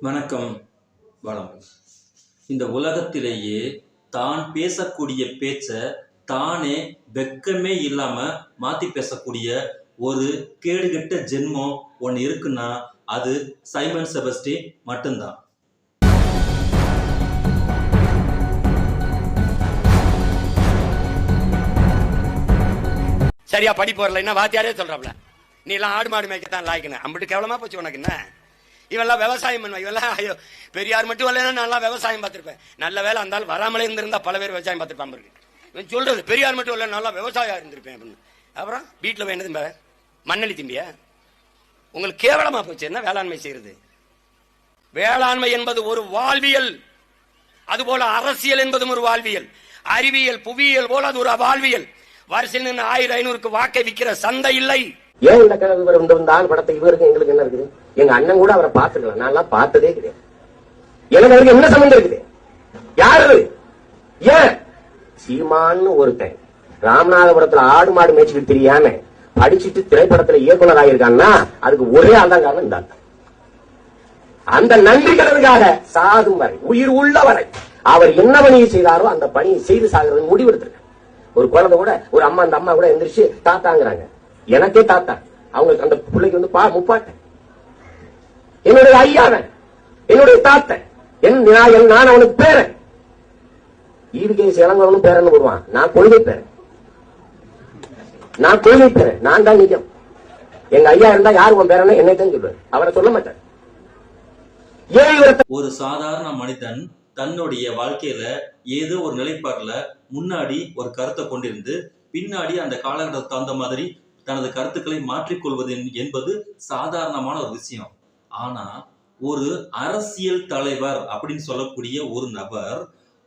வணக்கம் வளம் இந்த உலகத்திலேயே தான் பேசக்கூடிய பேச்சை தானே வெக்கமே இல்லாமல் மாற்றி பேசக்கூடிய ஒரு கேடுகட்ட ஜென்மம் ஒன்று இருக்குன்னா அது சைமன் செபஸ்டி மட்டும்தான். சரியா படிப்பு என்ன வாத்தியாரே சொல்றாப்ல. நீ எல்லாம் ஆடு மாடு மேய்க்கத்தான் லாய்க்கணும் அம்பிட்டு கேவலமா போச்சு உனக்கு என்ன? இவெல்லாம் விவசாயம் பண்ணுவேன் இவெல்லாம் ஐயோ பெரியார் மட்டும் வரலன்னா நல்லா விவசாயம் பார்த்துருப்பேன். நல்ல வேலை அந்த வராமலே இருந்திருந்தா பல பேர் விவசாயம் பார்த்திருப்பான் பாருங்க. இவன் சொல்றது பெரியார் மட்டும் இல்லை நல்லா விவசாயம் இருந்திருப்பேன் அப்படின்னு. அப்புறம் வீட்டில் போய் என்னது மண்ணளி திம்பியா? உங்களுக்கு கேவலமாக போச்சு என்ன வேளாண்மை செய்யறது? வேளாண்மை என்பது ஒரு வாழ்வியல். அதுபோல அரசியல் என்பதும் ஒரு வாழ்வியல். அறிவியல் புவியியல் போல அது ஒரு வாழ்வியல். வரிசையில் நின்று ஆயிரம் ஐநூறுக்கு வாக்கை விற்கிற சந்தை இல்லை. ஏன் இந்த க- இவர் இந்த ஆள் படத்தை இவருக்கு எங்களுக்கு என்ன இருக்குது? எங்க அண்ணன் கூட அவரை பார்த்துக்கலாம் நான் எல்லாம் பார்த்ததே கிடையாது. எனக்கு அவருக்கு என்ன சம்பந்தம் இருக்குது? யாரு ஏன்? சீமான்னு ஒருத்தன். ராமநாதபுரத்துல ஆடு மாடு மேய்ச்சிட்டு தெரியாம படிச்சுட்டு திரைப்படத்துல இயக்குனர் ஆகியிருக்கான்னா அதுக்கு ஒரே ஆள் தான் காரணம் இந்த அந்த நன்றி கடனுக்காக சாதும் வரை உயிர் உள்ள வரை அவர் என்ன பணியை செய்தாரோ அந்த பணியை செய்து சாகிறது முடிவெடுத்திருக்க ஒரு குழந்தை கூட ஒரு அம்மா அந்த அம்மா கூட எந்திரிச்சு தாத்தாங்கிறாங்க. எனக்கே தாத்தா. அவங்களுக்கு அந்த பிள்ளைக்கு வந்து பா முப்பாட்ட. என்னுடைய ஐயாவன் என்னுடைய தாத்த என் நான் என் நான் அவனுக்கு பேரன். ஈவிகே இளங்கவனும் பேரன் வருவான். நான் கொள்கை பேரன். நான் கொள்கை பேரன். நான் தான் நிஜம். எங்க ஐயா இருந்தா யார் உன் பேரன் என்னை தான் சொல்லுவார். அவரை சொல்ல மாட்டார். ஒரு சாதாரண மனிதன் தன்னுடைய வாழ்க்கையில ஏதோ ஒரு நிலைப்பாடுல முன்னாடி ஒரு கருத்தை கொண்டிருந்து பின்னாடி அந்த காலகட்டத்துக்கு தகுந்த மாதிரி தனது கருத்துக்களை மாற்றிக்கொள்வது என்பது சாதாரணமான ஒரு விஷயம். ஆனா ஒரு அரசியல் தலைவர் அப்படின்னு சொல்லக்கூடிய ஒரு நபர்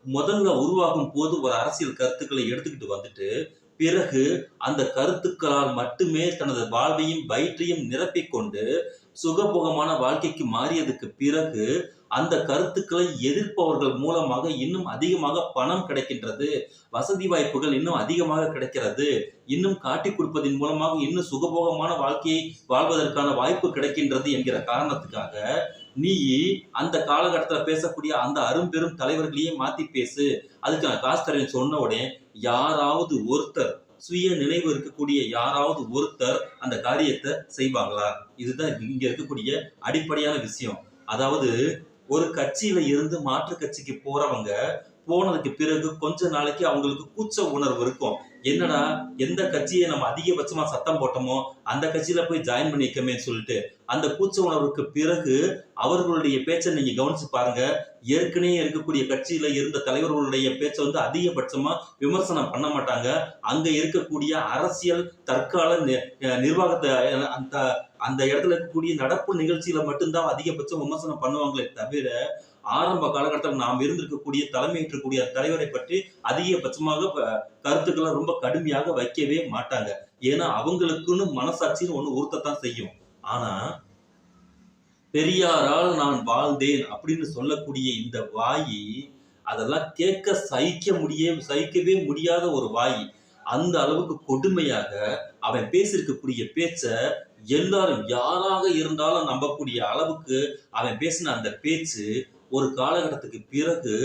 முதல்ல உருவாகும் போது ஒரு அரசியல் கருத்துக்களை எடுத்துக்கிட்டு வந்துட்டு பிறகு அந்த கருத்துக்களால் மட்டுமே தனது வாழ்வையும் வயிற்றையும் நிரப்பிக் கொண்டு சுகபோகமான வாழ்க்கைக்கு மாறியதுக்கு பிறகு அந்த கருத்துக்களை எதிர்ப்பவர்கள் மூலமாக இன்னும் அதிகமாக பணம் கிடைக்கின்றது வசதி வாய்ப்புகள் இன்னும் அதிகமாக கிடைக்கிறது இன்னும் காட்டி கொடுப்பதன் மூலமாக இன்னும் சுகபோகமான வாழ்க்கையை வாழ்வதற்கான வாய்ப்பு கிடைக்கின்றது என்கிற காரணத்துக்காக நீ அந்த காலகட்டத்தில் பேசக்கூடிய அந்த அரும்பெரும் தலைவர்களையே மாத்தி பேசு. அதுக்கு நான் காசு சொன்ன உடனே யாராவது ஒருத்தர் சுய நினைவு இருக்கக்கூடிய யாராவது ஒருத்தர் அந்த காரியத்தை செய்வாங்களா? இதுதான் இங்க இருக்கக்கூடிய அடிப்படையான விஷயம். அதாவது ஒரு கட்சியில இருந்து மாற்று கட்சிக்கு போறவங்க போனதுக்கு பிறகு கொஞ்ச நாளைக்கு அவங்களுக்கு கூச்ச உணர்வு இருக்கும். என்னடா எந்த கட்சியை நம்ம அதிகபட்சமா சத்தம் போட்டோமோ அந்த கட்சியில போய் ஜாயின் பண்ணிக்கமே சொல்லிட்டு அந்த கூச்ச உணர்வுக்கு பிறகு அவர்களுடைய பேச்சை நீங்க கவனிச்சு பாருங்க. ஏற்கனவே இருக்கக்கூடிய கட்சியில இருந்த தலைவர்களுடைய பேச்சை வந்து அதிகபட்சமா விமர்சனம் பண்ண மாட்டாங்க. அங்க இருக்கக்கூடிய அரசியல் தற்கால நிர்வாகத்தை அந்த அந்த இடத்துல இருக்கக்கூடிய நடப்பு நிகழ்ச்சியில மட்டும்தான் அதிகபட்சம் விமர்சனம் பண்ணுவாங்களே தவிர ஆரம்ப காலகட்டத்தில் நாம் இருந்திருக்கக்கூடிய தலைமையேற்றக்கூடிய தலைவரை பற்றி அதிகபட்சமாக கருத்துக்களை ரொம்ப கடுமையாக வைக்கவே மாட்டாங்க. ஏன்னா அவங்களுக்குன்னு மனசாட்சின்னு ஒன்று உறுத்தத்தான் செய்யும். ஆனா பெரியாரால் நான் வாழ்ந்தேன் அப்படின்னு சொல்லக்கூடிய இந்த வாய் அதெல்லாம் கேட்க சகிக்க முடிய சகிக்கவே முடியாத ஒரு வாய். அந்த அளவுக்கு கொடுமையாக அவன் பேசியிருக்கக்கூடிய பேச்ச எல்லாரும் யாராக இருந்தாலும் நம்பக்கூடிய அளவுக்கு அவன் பேசின அந்த பேச்சு ஒரு காலகட்டத்துக்கு பிறகு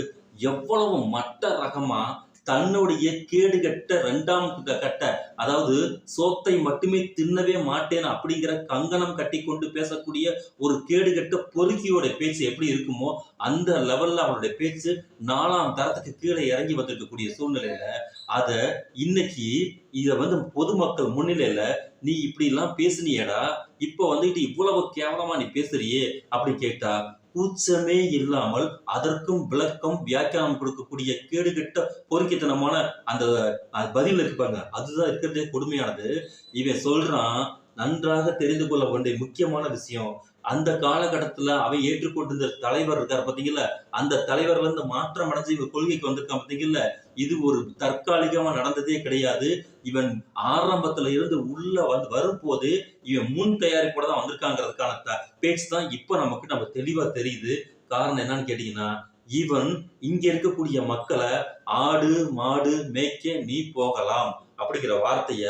எவ்வளவு மட்ட ரகமா தன்னுடைய கேடு கட்ட ரெண்டாம் கட்ட அதாவது சோத்தை மட்டுமே தின்னவே மாட்டேன் அப்படிங்கிற கங்கணம் கட்டி கொண்டு பேசக்கூடிய ஒரு கேடு கட்ட பொறுக்கியோட பேச்சு எப்படி இருக்குமோ அந்த லெவல்ல அவனுடைய பேச்சு நாலாம் தரத்துக்கு கீழே இறங்கி வந்திருக்கக்கூடிய சூழ்நிலையில அதை இன்னைக்கு இதை வந்து பொதுமக்கள் முன்னிலையில நீ இப்படி எல்லாம் பேசுனியடா இப்ப வந்துட்டு இவ்வளவு கேவலமா நீ பேசுறியே அப்படி கேட்டா கூச்சமே இல்லாமல் அதற்கும் விளக்கம் வியாக்கியானம் கொடுக்கக்கூடிய கேடுகெட்ட பொறுக்கித்தனமான அந்த அஹ், பதில் இருப்பாங்க அதுதான் இருக்கிறதே கொடுமையானது. இவன் சொல்றான் நன்றாக தெரிந்து கொள்ள வேண்டிய முக்கியமான விஷயம். அந்த காலகட்டத்துல அவை ஏற்றுக்கொண்டிருந்த தலைவர் இருக்கார் பாத்தீங்கல்ல? அந்த தலைவர்ல இருந்து மாற்றம் அடைஞ்சு இவங்க கொள்கைக்கு வந்திருக்கான் பாத்தீங்கல்ல? இது ஒரு தற்காலிகமா நடந்ததே கிடையாது. இவன் ஆரம்பத்துல இருந்து உள்ள வந்து வரும்போது இவன் முன் தயாரிப்போட தான் வந்திருக்காங்கிறதுக்கான பேச்சு தான் இப்ப நமக்கு நம்ம தெளிவா தெரியுது. காரணம் என்னன்னு கேட்டீங்கன்னா இவன் இங்க இருக்கக்கூடிய மக்களை ஆடு மாடு மேய்க்க நீ போகலாம் அப்படிங்கிற வார்த்தைய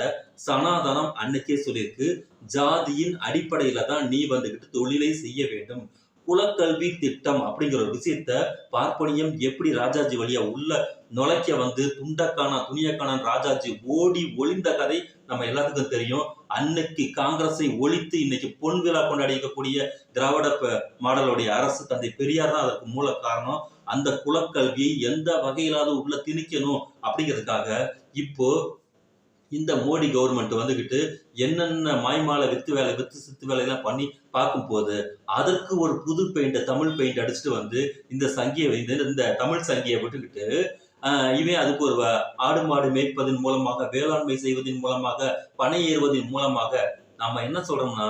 சனாதனம் அன்னைக்கே சொல்லியிருக்கு. ஜாதியின் அடிப்படையில தான் நீ வந்துகிட்டு தொழிலை செய்ய வேண்டும். குலக்கல்வி திட்டம் அப்படிங்கிற ஒரு விஷயத்த பார்ப்பனியம் எப்படி ராஜாஜி வழியா உள்ள நுழைக்க வந்து துண்டக்கானா துணியக்கானான் ராஜாஜி ஓடி ஒளிந்த கதை நம்ம எல்லாத்துக்கும் தெரியும். அன்னைக்கு காங்கிரஸை ஒழித்து இன்னைக்கு பொன் விழா கொண்டாடி இருக்கக்கூடிய திராவிட மாடலுடைய அரசு தந்தை பெரியார் தான் அதற்கு மூல காரணம். அந்த குலக்கல்வியை எந்த வகையிலாவது உள்ள திணிக்கணும் அப்படிங்கிறதுக்காக இப்போ இந்த மோடி கவர்மெண்ட் வந்துக்கிட்டு என்னென்ன மாய்மாலை வித்து வேலை வித்து சித்து வேலையெல்லாம் பண்ணி பார்க்கும்போது அதற்கு ஒரு புது பெயிண்ட் தமிழ் பெயிண்ட் அடிச்சுட்டு வந்து இந்த சங்கியை இந்த இந்த தமிழ் சங்கியை விட்டுக்கிட்டு இவன் அதுக்கு ஒரு ஆடு மாடு மேய்ப்பதன் மூலமாக வேளாண்மை செய்வதன் மூலமாக பனை ஏறுவதன் மூலமாக நாம என்ன சொல்றோம்னா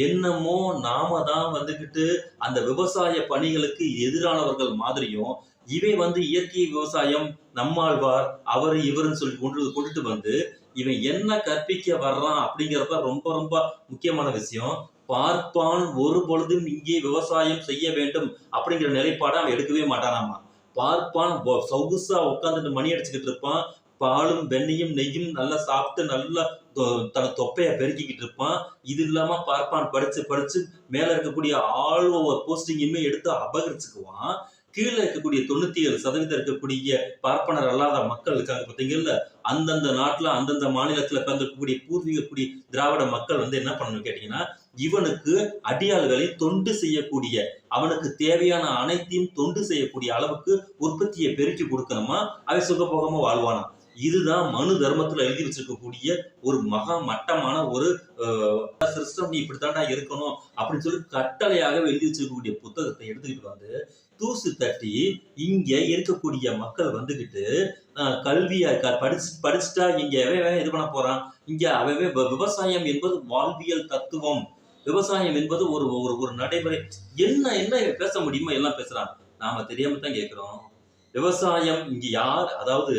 என்னமோ நாம தான் வந்துக்கிட்டு அந்த விவசாய பணிகளுக்கு எதிரானவர்கள் மாதிரியும் இவை வந்து இயற்கை விவசாயம் நம்மாழ்வார் அவர் இவருன்னு சொல்லி கொண்டு கொண்டுட்டு வந்து இவன் என்ன கற்பிக்க வர்றான் அப்படிங்கிறத ரொம்ப ரொம்ப முக்கியமான விஷயம். பார்ப்பான் ஒரு பொழுதும் இங்கே விவசாயம் செய்ய வேண்டும் அப்படிங்கிற நிலைப்பாடை அவன் எடுக்கவே மாட்டானாமா. பார்ப்பான் சொகுசா உட்காந்துட்டு மணி அடிச்சுக்கிட்டு இருப்பான். பாலும் வெண்ணையும் நெய்யும் நல்லா சாப்பிட்டு நல்லா தன் தொப்பையை பெருக்கிக்கிட்டு இருப்பான். இது இல்லாம பார்ப்பான் படிச்சு படிச்சு மேல இருக்கக்கூடிய ஆள் ஒவ்வொரு போஸ்டிங்குமே எடுத்து அபகரிச்சுக்குவான். கீழே இருக்கக்கூடிய தொண்ணூத்தி ஏழு சதவீதம் இருக்கக்கூடிய பார்ப்பனர் அல்லாத மக்கள் இருக்காங்க பார்த்தீங்கல்ல அந்தந்த நாட்டுல அந்தந்த மாநிலத்துல பிறந்திருக்கக்கூடிய பூர்வீக குடி திராவிட மக்கள் வந்து என்ன பண்ணணும் கேட்டீங்கன்னா இவனுக்கு அடியாள்களை தொண்டு செய்யக்கூடிய அவனுக்கு தேவையான அனைத்தையும் தொண்டு செய்யக்கூடிய அளவுக்கு உற்பத்தியை பெருக்கி கொடுக்கணுமா? அவை சுகபோகமா வாழ்வானா? இதுதான் மனு தர்மத்துல எழுதி வச்சிருக்கக்கூடிய ஒரு மகா மட்டமான ஒரு சிஸ்டம் நீ இப்படித்தாண்டா இருக்கணும் அப்படின்னு சொல்லி கட்டளையாக எழுதி வச்சிருக்கக்கூடிய புத்தகத்தை எடுத்துக்கிட்டு வந்து தூசு தட்டி இங்க இருக்கக்கூடிய மக்கள் வந்துகிட்டு கல்வியா கல்வியை படிச்சு படிச்சுட்டா இங்க எவன் இது பண்ண போறான்? இங்க அவவே விவசாயம் என்பது வாழ்வியல் தத்துவம். விவசாயம் என்பது ஒரு ஒரு ஒரு நடைமுறை. என்ன என்ன பேச முடியுமோ எல்லாம் பேசுறான் நாம தெரியாம தான் கேட்கிறோம். விவசாயம் இங்க யார்? அதாவது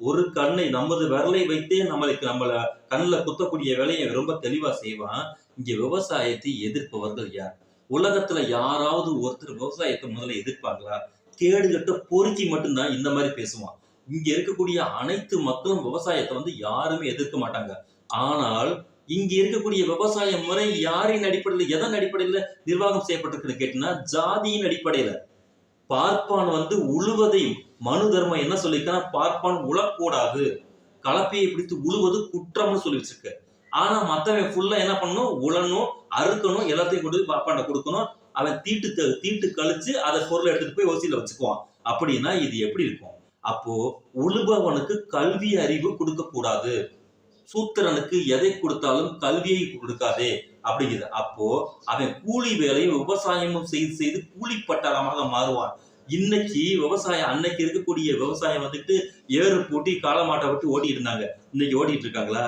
ஒரு கண்ணை நமது விரலை வைத்தே நம்மளுக்கு நம்மள கண்ணில் குத்தக்கூடிய வேலையை ரொம்ப தெளிவா செய்வான். இங்க விவசாயத்தை எதிர்ப்பவர்கள் யார்? உலகத்துல யாராவது ஒருத்தர் விவசாயத்தை முதல்ல எதிர்ப்பாங்களா? கேடுகட்ட பொறுக்கி மட்டும்தான் இந்த மாதிரி பேசுவான். இங்க இருக்கக்கூடிய அனைத்து மக்களும் விவசாயத்தை வந்து யாருமே எதிர்க்க மாட்டாங்க. ஆனால் இங்க இருக்கக்கூடிய விவசாய முறை யாரின் அடிப்படையில் எதன் அடிப்படையில் நிர்வாகம் செய்யப்பட்டிருக்குன்னு கேட்டீங்கன்னா ஜாதியின் அடிப்படையில. பார்ப்பான் வந்து உழுவதையும் மனு தர்மம் என்ன சொல்லியிருக்கான்னா பார்ப்பான் உழக்கூடாது கலப்பையை பிடித்து உழுவது குற்றம்னு சொல்லி வச்சிருக்க. ஆனா மத்தவன் ஃபுல்லா என்ன பண்ணணும்? உழணும் அறுக்கணும் எல்லாத்தையும் கொண்டு போய் பாப்பாண்ட கொடுக்கணும். அவன் தீட்டு த- தீட்டு கழிச்சு அதை பொருளை எடுத்துட்டு போய் ஓசியில வச்சுக்குவான். அப்படின்னா இது எப்படி இருக்கும்? அப்போ உழுபவனுக்கு கல்வி அறிவு கொடுக்க கூடாது சூத்திரனுக்கு எதை கொடுத்தாலும் கல்வியை கொடுக்காதே அப்படிங்கிறது அப்போ அவன் கூலி வேலையை விவசாயமும் செய்து செய்து கூலி பட்டாளமாக மாறுவான். இன்னைக்கு விவசாயம் அன்னைக்கு இருக்கக்கூடிய விவசாயம் வந்துட்டு ஏறு பூட்டி காலமாட்டை விட்டு ஓடிட்டு இருந்தாங்க. இன்னைக்கு ஓடிட்டு இருக்காங்களா?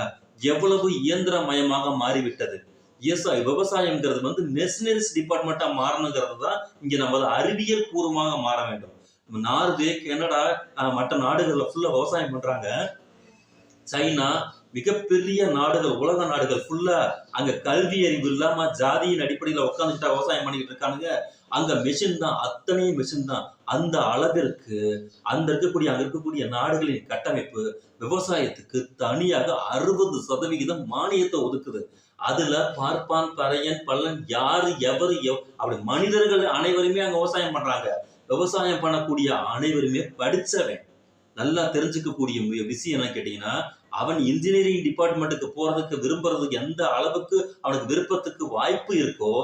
எவ்வளவு இயந்திரமயமாக மாறிவிட்டது. விவசாய விவசாயம்ங்கிறது வந்து மெஷினரிஸ் டிபார்ட்மெண்ட்டா மாறணுங்கிறது தான் இங்க நம்ம அறிவியல் பூர்வமாக மாற வேண்டும். நார்வே கனடா மற்ற நாடுகளில் ஃபுல்லா விவசாயம் பண்றாங்க. சைனா மிகப்பெரிய நாடுகள் உலக நாடுகள் ஃபுல்லா அங்க கல்வி அறிவு இல்லாம ஜாதியின் அடிப்படையில உட்காந்துட்டா விவசாயம் பண்ணிட்டு இருக்கானுங்க. அங்க மிஷின் தான் அத்தனையும் மிஷின் தான். அந்த அளவிற்கு அந்த இருக்கக்கூடிய அங்க இருக்கக்கூடிய நாடுகளின் கட்டமைப்பு விவசாயத்துக்கு தனியாக அறுபது சதவிகிதம் மானியத்தை ஒதுக்குது. அதுல பார்ப்பான் பறையன் பல்லன் யாரு எவரு எவ் அப்படி மனிதர்கள் அனைவருமே அங்க விவசாயம் பண்றாங்க. விவசாயம் பண்ணக்கூடிய அனைவருமே படிச்சவன். நல்லா தெரிஞ்சுக்கக்கூடிய விஷயம் என்ன கேட்டீங்கன்னா அவன் இன்ஜினியரிங் டிபார்ட்மெண்ட்டுக்கு போகிறதுக்கு விரும்புறதுக்கு எந்த அளவுக்கு அவனுக்கு விருப்பத்துக்கு வாய்ப்பு இருக்கோ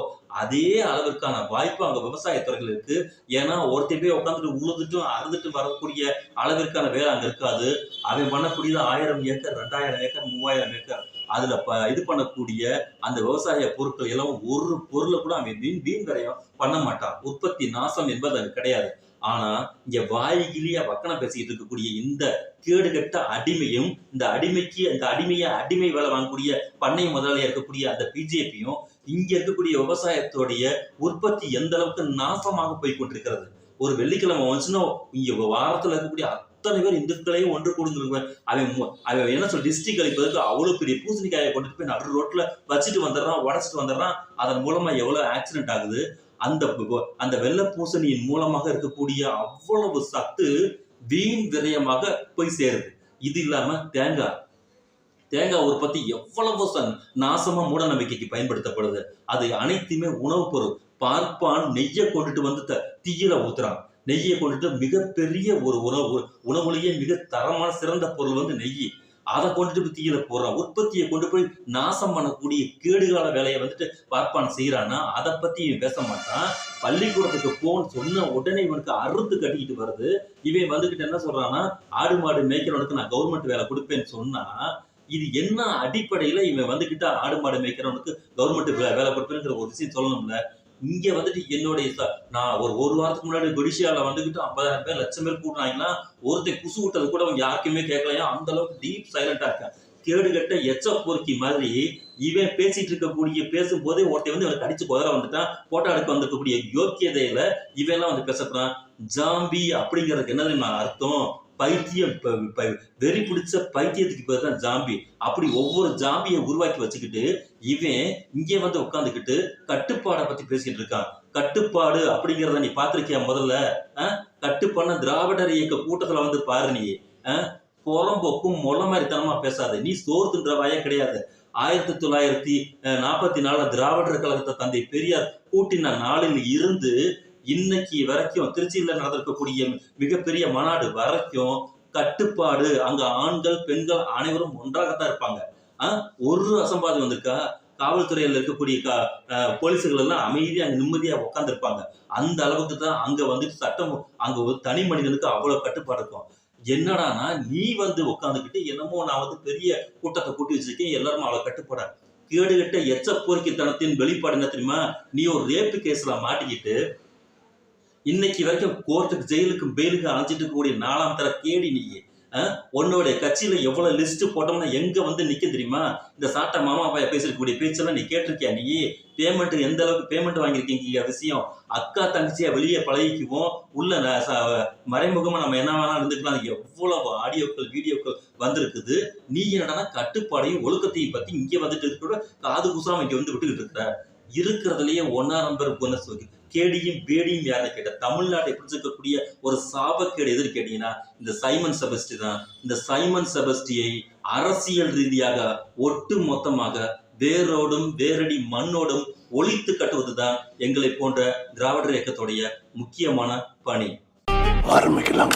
அதே அளவிற்கான வாய்ப்பு அங்கே விவசாயத்துறைகள் இருக்கு. ஏன்னா ஒருத்தர் போய் உட்காந்துட்டு உழுதுட்டும் அறுந்துட்டு வரக்கூடிய அளவிற்கான வேலை அங்கே இருக்காது. அவன் பண்ணக்கூடியது ஆயிரம் ஏக்கர் ரெண்டாயிரம் ஏக்கர் மூவாயிரம் ஏக்கர். அதுல ப இது பண்ணக்கூடிய அந்த விவசாய பொருட்கள் எல்லாம் ஒரு பொருளை கூட அவன் வீண் வீண் விரயம் பண்ண மாட்டான். உற்பத்தி நாசம் என்பது அது கிடையாது. ஆனா இங்க வாய்கிலியா வக்கணம் பேசிக்கிட்டு இருக்கக்கூடிய இந்த கேடு கட்ட அடிமையும் இந்த அடிமைக்கு இந்த அடிமையை அடிமை வேலை வாங்கக்கூடிய பண்ணை முதலாளியா இருக்கக்கூடிய அந்த பிஜேபியும் இங்க இருக்கக்கூடிய விவசாயத்தோடைய உற்பத்தி எந்த அளவுக்கு நாசமாக போய் கொண்டிருக்கிறது? ஒரு வெள்ளிக்கிழமை வந்துச்சுன்னா இங்க வாரத்துல இருக்கக்கூடிய அத்தனை பேர் இந்துக்களையும் ஒன்று கூடுங்க அவன் அவன் என்ன சொல் டிஸ்ட்ரிக் அளிப்பதற்கு அவ்வளவு பெரிய பூசணிக்காயை கொண்டுட்டு போய் நடு ரோட்ல வச்சுட்டு வந்துடுறான் உடச்சிட்டு வந்துடுறான். அதன் மூலமா எவ்வளவு ஆக்சிடென்ட் ஆகுது? அந்த அந்த வெள்ளை பூசணியின் மூலமாக இருக்கக்கூடிய அவ்வளவு சத்து வீண் விரயமாக போய் சேருது. இது இல்லாம தேங்காய். தேங்காய் உற்பத்தி எவ்வளவு நாசமா மூட நம்பிக்கைக்கு பயன்படுத்தப்படுது. அது அனைத்துமே உணவுப் பொருள். பார்ப்பான் நெய்யை கொண்டுட்டு வந்து த- தீயில ஊத்துறான். நெய்யை கொண்டுட்டு மிகப்பெரிய ஒரு உணவு உணவுலேயே மிக தரமான சிறந்த பொருள் வந்து நெய். அதை கொண்டுட்டு போய் தீயில போடுறான் உற்பத்தியை கொண்டு போய் நாசம் பண்ணக்கூடிய கேடுகால வேலையை வந்துட்டு பார்ப்பான் செய்யறான்னா அதை பத்தி இவன் பேச மாட்டான். பள்ளிக்கூடத்துக்கு போன்னு சொன்ன உடனே இவனுக்கு அறுத்து கட்டிக்கிட்டு வருது. இவன் வந்துகிட்டு என்ன சொல்றான்னா ஆடு மாடு மேய்க்கிறவனுக்கு நான் கவர்மெண்ட் வேலை கொடுப்பேன்னு சொன்னா இது என்ன அடிப்படையில இவன் வந்துகிட்டு ஆடு மாடு மேய்க்கிறவனுக்கு கவர்மெண்ட் வேலை கொடுப்பேங்கிற ஒரு விஷயம் சொல்லணும்ல? இங்கே வந்துட்டு என்னுடைய நான் ஒரு ஒரு வாரத்துக்கு முன்னாடி கொடிஷியால வந்துகிட்டு ஐம்பதாயிரம் பேர் லட்சம் பேர் கூட்டினாங்கன்னா ஒருத்தன் குசு விட்டது கூட அவங்க யாருக்குமே கேட்கலையா அந்த அளவுக்கு டீப் சைலண்டா இருக்கான். கேடு கட்ட எச்ச பொறுக்கி மாதிரி இவன் பேசிட்டு இருக்கக்கூடிய பேசும்போதே ஒருத்தன் வந்து இவனுக்கு அடிச்சு குதிரை வந்துட்டான். போட்டோ எடுக்க வந்திருக்கக்கூடிய யோக்கியதையில இவெல்லாம் வந்து பேசப்படுறான் ஜாம்பி அப்படிங்கிறதுக்கு என்ன அர்த்தம்? பைத்தியம் வெறி பிடிச்ச பைத்தியத்துக்கு பேர் தான் ஜாம்பி. அப்படி ஒவ்வொரு ஜாம்பியை உருவாக்கி வச்சுக்கிட்டு இவன் இங்கே வந்து உட்காந்துக்கிட்டு கட்டுப்பாடை பத்தி பேசிக்கிட்டு இருக்கான். கட்டுப்பாடு அப்படிங்கிறத நீ பார்த்துருக்கியா முதல்ல? அஹ்? கட்டுப்பாடுனா திராவிடர் இயக்க கூட்டத்தில் வந்து பாரு நீ. புறம்போக்கும் மொழ மாதிரி தனமா நீ சோறு தின்ற கிடையாது. ஆயிரத்தி தொள்ளாயிரத்தி நாற்பத்தி நாலு திராவிடர் கழகத்தை தந்தை பெரியார் கூட்டின நாளில் இருந்து இன்னைக்கு வரைக்கும் திருச்சியில நடந்திருக்கக்கூடிய மிகப்பெரிய மாநாடு வரைக்கும் கட்டுப்பாடு. அங்க ஆண்கள் பெண்கள் அனைவரும் ஒன்றாகத்தான் இருப்பாங்க. ஆஹ் ஒரு அசம்பாதம் வந்திருக்கா? காவல்துறையில இருக்கக்கூடிய கா- போலீஸுகள் எல்லாம் அமைதியா அங்க நிம்மதியா உட்காந்துருப்பாங்க அந்த அளவுக்கு தான் அங்க வந்துட்டு சட்டம் அங்க ஒரு தனி மனிதனுக்கு அவ்வளவு கட்டுப்பாடு இருக்கும். என்னடானா நீ வந்து உட்காந்துக்கிட்டு என்னமோ நான் வந்து பெரிய கூட்டத்தை கூட்டி வச்சிருக்கேன் எல்லாரும் அவ்வளவு கட்டுப்பாட? கேடுகட்ட எச்ச போர்க்கித்தனத்தின் வெளிப்பாடு என்ன தெரியுமா? நீ ஒரு ரேப்பு கேஸ்ல மாட்டிக்கிட்டு இன்னைக்கு வரைக்கும் கோர்ட்டுக்கு ஜெயிலுக்கும் பெயிலுக்கு அழைச்சிட்டு கூடிய நாலாம் தர கேடி நீ. அஹ்? உன்னோட கட்சியில எவ்வளவு லிஸ்ட் போட்டோம்னா எங்க வந்து நிக்க தெரியுமா? இந்த சாட்டை மாமா பாய பேசக்கூடிய பேச்செல்லாம் நீ கேட்டிருக்கியா நீ? பேமெண்ட் எந்த அளவுக்கு பேமெண்ட் வாங்கியிருக்கீங்க விஷயம்? அக்கா தங்கச்சியா வெளியே பழகிக்குவோம். உள்ள ச- மறைமுகமா நம்ம என்ன வேணாலும் இருந்துக்கலாம். எவ்வளவு ஆடியோக்கள் வீடியோக்கள் வந்திருக்குது. நீ என்னடா கட்டுப்பாடையும் ஒழுக்கத்தையும் பத்தி இங்க வந்துட்டு இருக்கிற காது குசாம இங்க வந்து விட்டுக்கிட்டு இருக்கிற? இருக்கிறதுலயே ஒன்னா நம்பர் கேடியும் பேடியும் யாருன்னு கேட்ட தமிழ்நாட்டை பிடிச்சிருக்கக்கூடிய ஒரு சாபக்கேடு எதிர் கேட்டீங்கன்னா இந்த சைமன் செபஸ்டி தான். இந்த சைமன் செபஸ்டியை அரசியல் ரீதியாக ஒட்டு மொத்தமாக வேரோடும் வேரடி மண்ணோடும் ஒழித்து கட்டுவதுதான் எங்களை போன்ற திராவிடர் இயக்கத்துடைய முக்கியமான பணி. ஆரம்பிக்கலாம்.